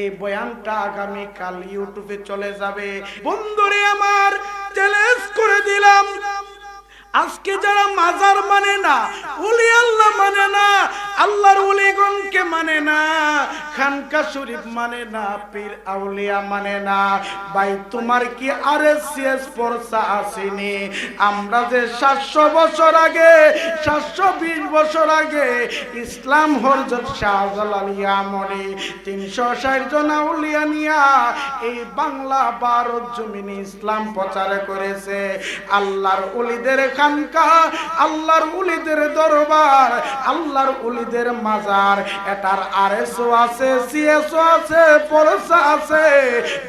এই বয়ানটা আগামী কাল ইউটিউবে চলে যাবে। বন্ধুরে আমার চ্যালেঞ্জ করে দিলাম। আজকে যারা মাজার মানে না উলি আল্লাহ মানে না আল্লাহর উলিগণকে মানে না, খানকা শরীফ মানে না, পীর আউলিয়া মানে না। ভাই, তোমার কি আর সিএস পরসা আসেনি? আমরা যে সাতশো বছর আগে, সাতশো বিশ বছর আগে ইসলাম হরজত শাহজালালিয়া মনে তিনশো ষাট জন আউলিয়া নিয়া এই বাংলা ভারত জমিনে ইসলাম প্রচার করেছে। আল্লাহর উলিদের খানকা, আল্লাহর উলিদের দরবার, আল্লাহর উলিদের মাজার, এটার আরএসও আছে, সিএসও আছে, পরসা আছে।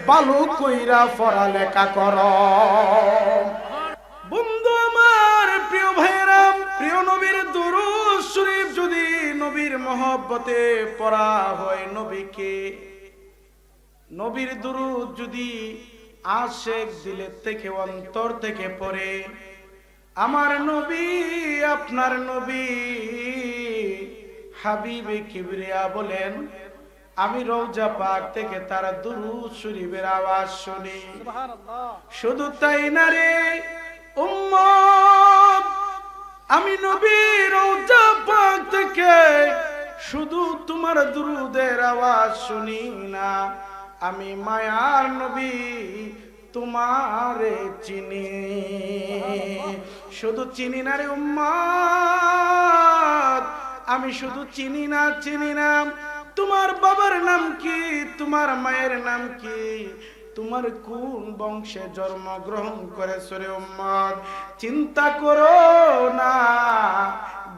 বালু কইরা পড়ালেখা কর। বন্ধু আমার, প্রিয় প্রিয় নবীর শরীফ যদি নবীর মহব্বতে পড়া হয় নবীকে, নবীর দুরূদ যদি আশেক দিলের থেকে, অন্তর থেকে পড়ে, আমার নবী, আপনার নবী হাবিবে কিবরিয়া বলেন আমি রৌজা পাক থেকে তার দুরূদ শরীফের আওয়াজ শুনি। শুধু তাই না রে উম্মত আমি নবী রৌজা পাক থেকে শুধু তোমার দুরুদের আওয়াজ শুনি না। আমি মায়ার নবী তোমারে চিনি। শুধু চিনি না রে উম্মত আমি শুধু চিনি না চিনি না। তোমার বাবার নাম কি? তোমার মায়ের নাম কি? তোমার কোন বংশে জন্মগ্রহণ করেছ রে উম্মত? চিন্তা করো না।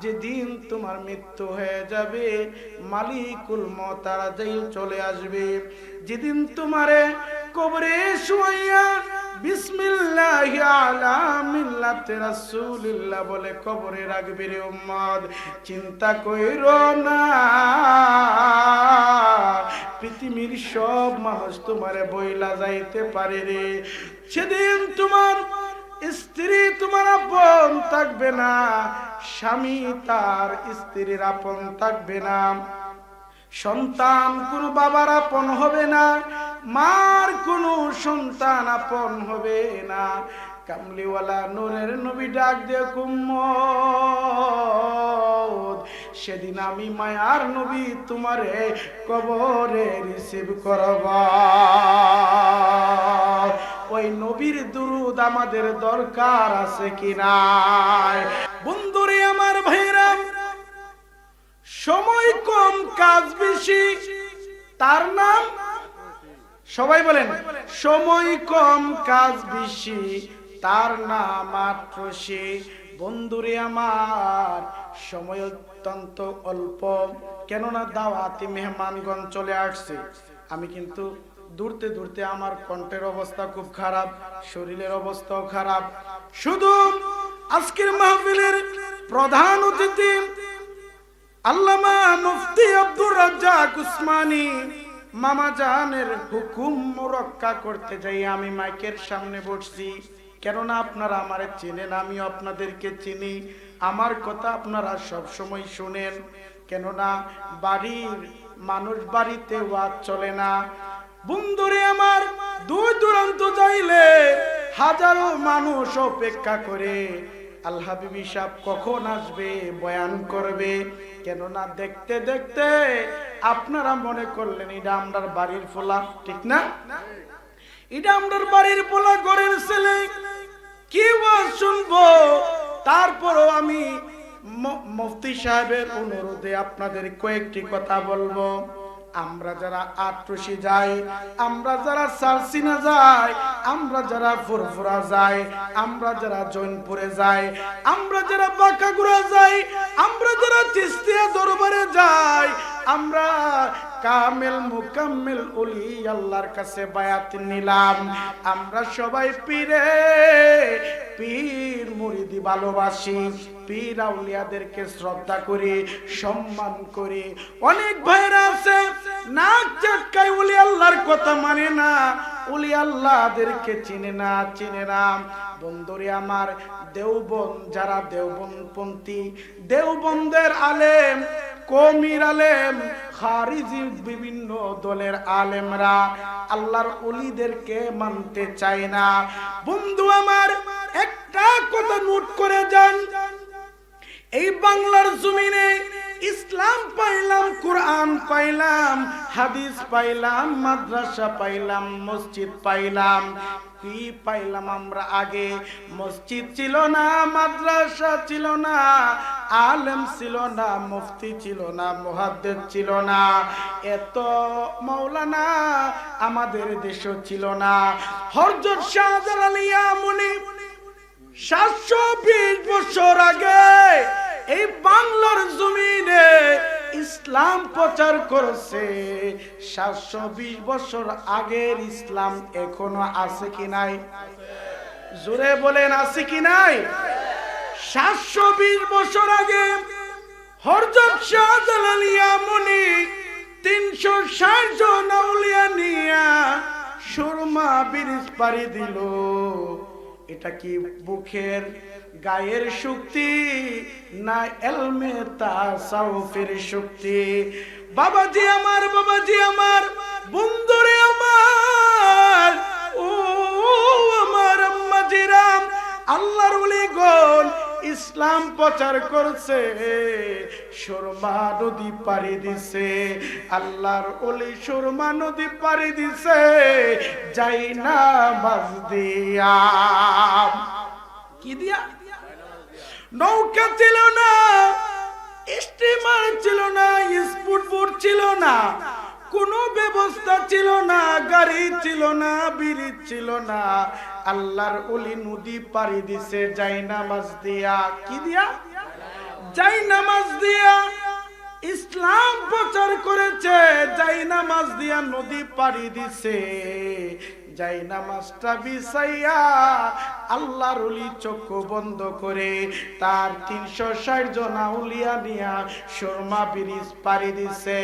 যেদিন তোমার মৃত্যু হয়ে যাবে, মালিকুল মতারা যেই চলে আসবে। যেদিন তোমারে কবরে শুয়াইয়া বলে কবরে রাখবে রে উম্মত। চিন্তা কইরো না। পৃথিবীর সব মানুষ তোমারে বইলা যাইতে পারে রে। সেদিন তোমার স্ত্রী, তোমার আপন থাকবে না। স্বামী, তার স্ত্রীর আপন থাকবে না। সন্তান, কোন বাবার আপন হবে না। মার কোন সন্তান আপন হবে না। কামলিওয়ালা নূরের নবী ডাক দিয়ে সেদিন আমি মায়ার নবী তোমারে কবরে রিসিভ করবা। ওই নবীর দুরুদ আমাদের দরকার আছে কি নাই? বন্ধুরে আমার ভাইরা, সময় কম, কাজ বেশি। তার নাম সবাই বলেন, সময় কম, কাজ বেশি, তার নাম মাত্র সে। বন্ধুরে আমার, সময় অত্যন্ত অল্প, কেননা দাওয়াতি মেহমানগণ চলে আসছে। আমি কিন্তু দূরতে দূরতে আমার কণ্ঠের অবস্থা খুব খারাপ, শরীরের অবস্থাও খারাপ। শুধু আজকের মাহফিলের প্রধান অতিথি আল্লামা মুফতি আব্দুর রাজ্জাক উসমানী। মামা জানের হুকুম রক্ষা করতে যাই, আমি মাইকের সামনে বসছি। কেননা আপনারা আমারে চেনেন, আমিও আপনাদেরকে চিনি। আমার কথা আপনারা সব সময় শুনেন। কেননা বাড়ির মানুষ বাড়িতে ওয়াজ চলে না। বন্ধুরে আমার, দূর দূরান্ত যাইলে হাজারো মানুষ অপেক্ষা করে। আল্লাহ বিবি সাহেব কখন আসবে, বয়ান করবে? কেননা দেখতে দেখতে আপনারা মনে করলেন এটা আমরার বাড়ির ফোলা ঠিক না? এটা আমরার বাড়ির পোলা, ঘরের ছেলে। কি শুনব? তারপরও আমি মুফতি সাহেবের অনুরোধে আপনাদের কয়েকটি কথা বলব। আমরা যারা আটরসি যাই, আমরা যারা সারসিনা যাই, আমরা যারা ফুরফুরা যাই, আমরা যারা জৈনপুরে যাই, আমরা যারা বাঁকাগুড়া যাই, আমরা যারা তিস্তিয়া দরবারে যাই, আমরা কামেল মুকাম্মেল ওলি আল্লাহর কাছে বায়াত নিলাম। আমরা সবাই পীরে, পীর মুরিদি ভালোবাসি, পীর আউলিয়াদেরকে শ্রদ্ধা করি, সম্মান করি। অনেক ভাইরা আছে, নাক চাটকায় উলি আল্লাহর কথা মানে না। উলি আল্লাহদেরকে চিনে না চিনে না। বন্ধুরে আমার দেওবন যারা দেওবনপন্থী দেওবন্দের আলেম কমির আলেম, খারিজি বিভিন্ন দলের আলেমরা আল্লাহর অলিদেরকে মানতে চায় না। বন্ধু আমার, একটা কথা নোট করে যান। এই বাংলার জমিনে ইসলাম পাইলাম কোরআন। পাইলাম, হাদিস পাইলাম, মাদ্রাসা পাইলাম, মসজিদ পাইলাম। কি পাইলাম আমরা আগে? মসজিদ ছিল না, মাদ্রাসা ছিল না, আলেম ছিল না, মুফতি ছিল না, মুহাদ্দিস ছিল না। এত মৌলানা আমাদের দেশও ছিল না। হরজত শাহজালাল ইয়ামুনি সাতশো বিশ বছর আগে প্রচার করেছে। সাতশো বিশ বছর আগের ইসলাম এখনও আছে কি নাই? জোরে বলেন, আছে কি নাই? সাতশো বিশ বছর আগে মুনি নিয়া এটা কি বুকের শক্তি এলমে শক্তি? বাবাজি আমার বাবাজি আমার, বন্ধুরে আমার, ও আমার আম্মাজিরাম আল্লাহর উলিগণ ইসলাম প্রচার করছে, সুরমা নদী পাড়ি দিছে, আল্লাহর ওলি সুরমা নদী পাড়ি দিছে, যাই না বাজ দিয়া। কি দিয়া? নৌকা ছিল না স্টিমার ছিল না, স্পুট ছিল না, কোনো ব্যবস্থা ছিল না, গাড়ি ছিল না ব্রিজ ছিল না। আল্লাহর ওলি নদী পাড়ি দিছে, যাই নামাজ দিয়া। কি দিয়া? যাই নামাজ দিয়া। ইসলাম প্রচার করেছে, যাই নামাজ দিয়া নদী পাড়ি দিছে। যাই নামাজটা বিছাইয়া আল্লাহর উলি চক্ষু বন্ধ করে তার তিনশো ষাট জন আউলিয়া নিয়া সুরমা ব্রিজ পাড়ি দিছে।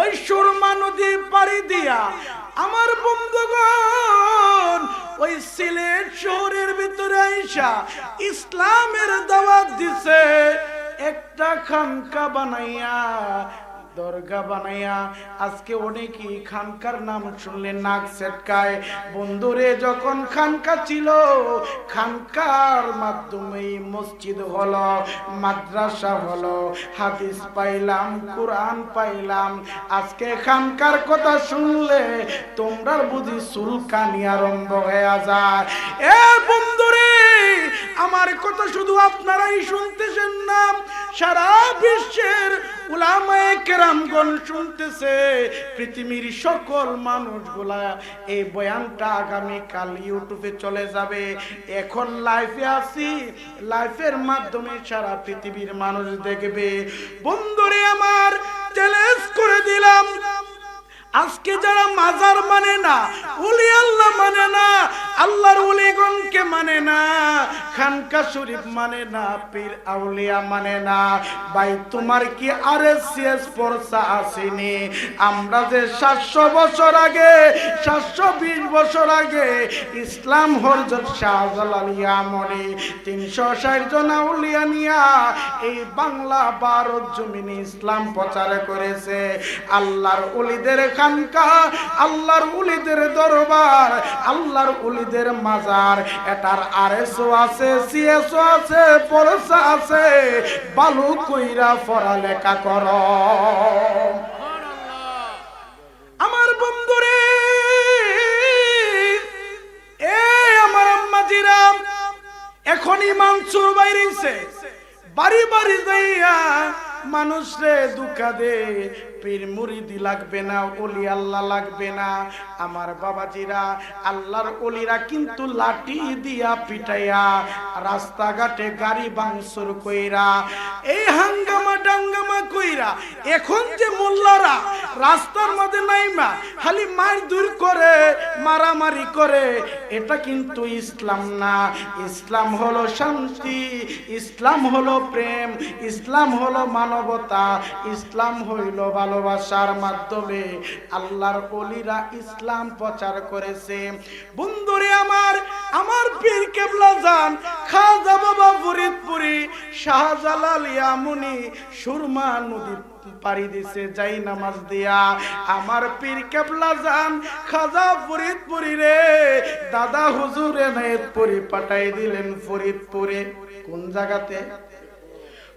ওই সুরমা নদী পাড়ি দিয়া আমার বন্ধুগণ, ওই সিলেট শহরের ভিতরে আইসা ইসলামের দাওয়াত দিছে। একটা খানকা বানাইয়া দরগা বানাইয়া, আজকে অনেকেই খানকার নাম শুনলে নাক সেটকায় বন্ধুরে, যখন খানকা ছিল, খানকার মাধ্যমে মসজিদ হলো, মাদ্রাসা হলো, হাদিস পাইলাম, কোরআন পাইলাম। আজকে খানকার কথা শুনলে তোমরা বুঝি সুলকানি আরম্ভ হয়ে যায়। এ বন্ধুরে, আমার কথা শুধু আপনারাই শুনতেছেন না। সারা বিশ্বের উলামায়ে কেরামগণ শুনতেছে, পৃথিবীর সকল মানুষগুলা এই বয়ানটা আগামী কাল ইউটিউবে চলে যাবে। এখন লাইফে আছি লাইফের মাধ্যমে সারা পৃথিবীর মানুষ দেখবে। বন্ধুরে আমার চ্যালেঞ্জ করে দিলাম। আজকে যারা মাজার মানে না উলি আল্লাহ মানে না আল্লাহর উলিগণকে মানে না, খানকা শরীফ মানে না, পীর আউলিয়া মানে না। ভাই, তোমার কি আর এস পরসা আসেনি? আমরা যে সাতশো বছর আগে, সাতশো বিশ বছর আগে ইসলাম হরজত শাহজালালিয়া মনে তিনশো ষাট জন আউলিয়া নিয়া এই বাংলা ভারত জমিনে ইসলাম প্রচার করেছে। আল্লাহর উলিদের খানকা, আল্লাহর উলিদের দরবার, আল্লাহর উলিদের মাজার, এটার আরএসও আছে, সিএসও আছে, পরসা আছে। বালু কইরা পড়ালেখা কর। আমার বন্ধুরে, এ আমার আম্মাজিরা, এখনই মাংসুর বাইরেছে। বাড়ি বাড়ি যাইয়া মানুষ রে দুঃখা দে পীর মুরিদি লাগবে না অলি আল্লাহ লাগবে না। আমার বাবাজিরা আল্লাহর অলিরা কিন্তু লাঠি দিয়া পিটাইয়া রাস্তাঘাটে গাড়ি বাংসুর কইরা, এই হাঙ্গামা ডাঙ্গামা কইরা এখন যে মোল্লারা রাস্তার মধ্যে নাইমা, খালি মার দূর করে, মারামারি করে, এটা কিন্তু ইসলাম না। ইসলাম হলো শান্তি, ইসলাম হলো প্রেম, ইসলাম হলো মানবতা, ইসলাম হইল ভালোবাসার মাধ্যমে আল্লাহর অলিরা ইসলাম প্রচার করেছে। বন্ধুরে আমার আমার পীর কেবলা যান খাজা বাবা ফরিদপুরি, শাহজালাল ইয়ামুনি সুরমা নদী পাড়ি দিছে, যাই নামাজ দিয়া। আমার পীর কেবলা যান খাজা ফরিদপুরি রে, দাদা হুজুরে নাইতপুরি পাঠাই দিলেন ফরিদপুরে। কোন জায়গাতে?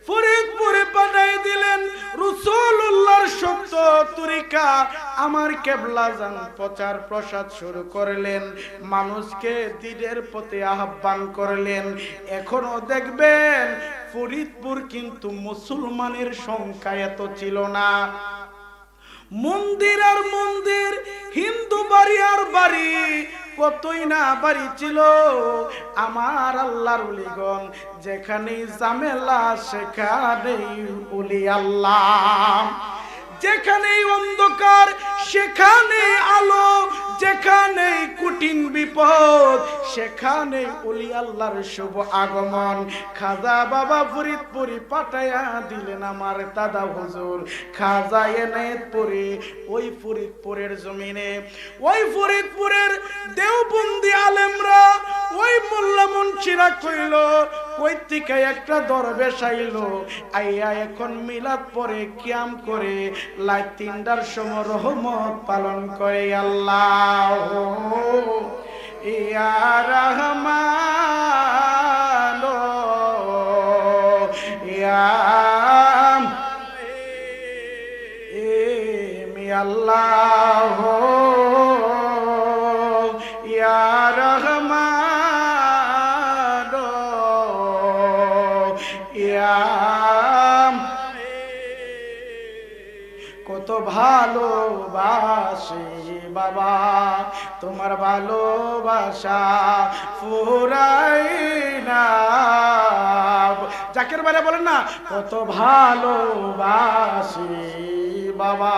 ফরিদপুরে পাঠাই দিলেন রসুল্লাহর সত্য তরিকা। আমার কেবলা যান প্রচার প্রসাদ শুরু করলেন, মানুষকে দিনের পথে আহ্বান করলেন। এখনও দেখবেন ফরিদপুর কিন্তু মুসলমানের সংখ্যা এত ছিল না। মন্দির আর মন্দির, হিন্দু বাড়ি আর বাড়ি কতই না বাড়ি ছিল আমার আল্লাহর উলিগণ যেখানে জামেলা সেখানেই উলি আল্লাহ। যেখানে অন্ধকার সেখানে আলো যেখানে কঠিন বিপদ সেখানে উলি আল্লাহর শুভ আগমন। খাজা বাবা ফরিদপুরি পাঠাইয়া দিলেন আমার দাদা হুজুর। খাজা এনায়তপুরি, ওই ফরিদপুরের জমিনে। ওই ফরিদপুরের দেওবন্দি আলেমরা ওই মোল্লা মুন্সিরা কইল কই থেকে একটা দরবেশ আইলো, আইয়া এখন মিলাদ পরে কিয়াম করে লাই তিনটার সময় রহমত পালন করে আল্লাহ। ইয়া ভালোবাসি বাবা, তোমার ভালোবাসা ফুরাই না জাকের বাইরে বলেন না, কত ভালোবাসি বাবা,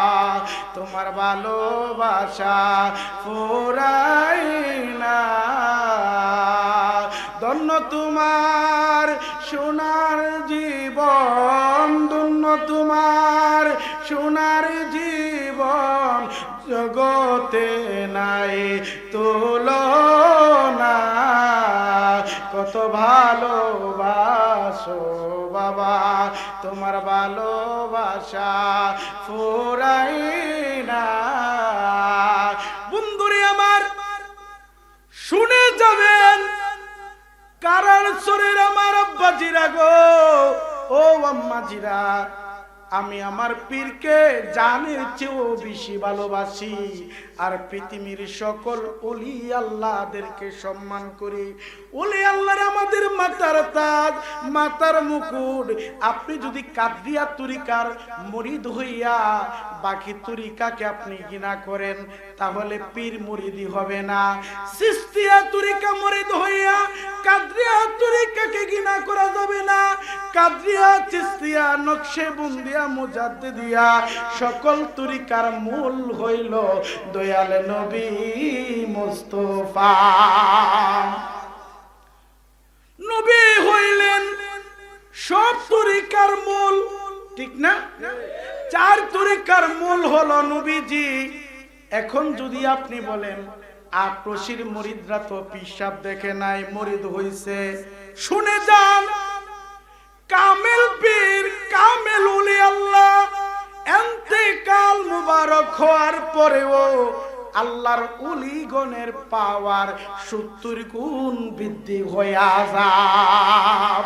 তোমার ভালোবাসা ফুরাই না ধন্য তোমার সোনার জীবন জগতে নাই, তুলনা। কত ভালোবাসো বাবা, তোমার ভালোবাসা ফুরাই না বন্ধুরে আমার, শুনে যাবেন কারণ শরীর আমার আব্বাজিরা গো, ও আম্মাজিরা। আমি আমার পীরকে জানের চেয়েও বেশি ভালোবাসি। আর পৃথিবীর সকল অলি আল্লাহদেরকে সম্মান করি। অলি আল্লাহর আমাদের মাতার তাজ, মাতার মুকুট। আপনি যদি কাদিয়া তুরিকার মরিদ হইয়া বাকি তুরিকাকে আপনি ঘৃণা করেন, তাহলে পীর মুরিদি হবে না। সিস্তিয়া তুরিকা মরিদ হইয়া তরিকাকে নকশে দিয়া সকল তরিকার মূল হইল দয়াল নবী মুস্তফা। নবী হইলেন সব তরিকার মূল। ঠিক না? চার তরিকার মূল হলো নবীজি। এখন যদি আপনি বলেন আক্রোশীর মরিদরা তো পিসাব দেখে নাই, মরিদ হইছে। শুনে যান, কামেল পীর, কামেল উলি আল্লাহ, এন্তেকাল মুবারক হওয়ার পরেও আল্লাহর উলিগণের পাওয়ার সত্তর গুণ বৃদ্ধি হইয়া যায়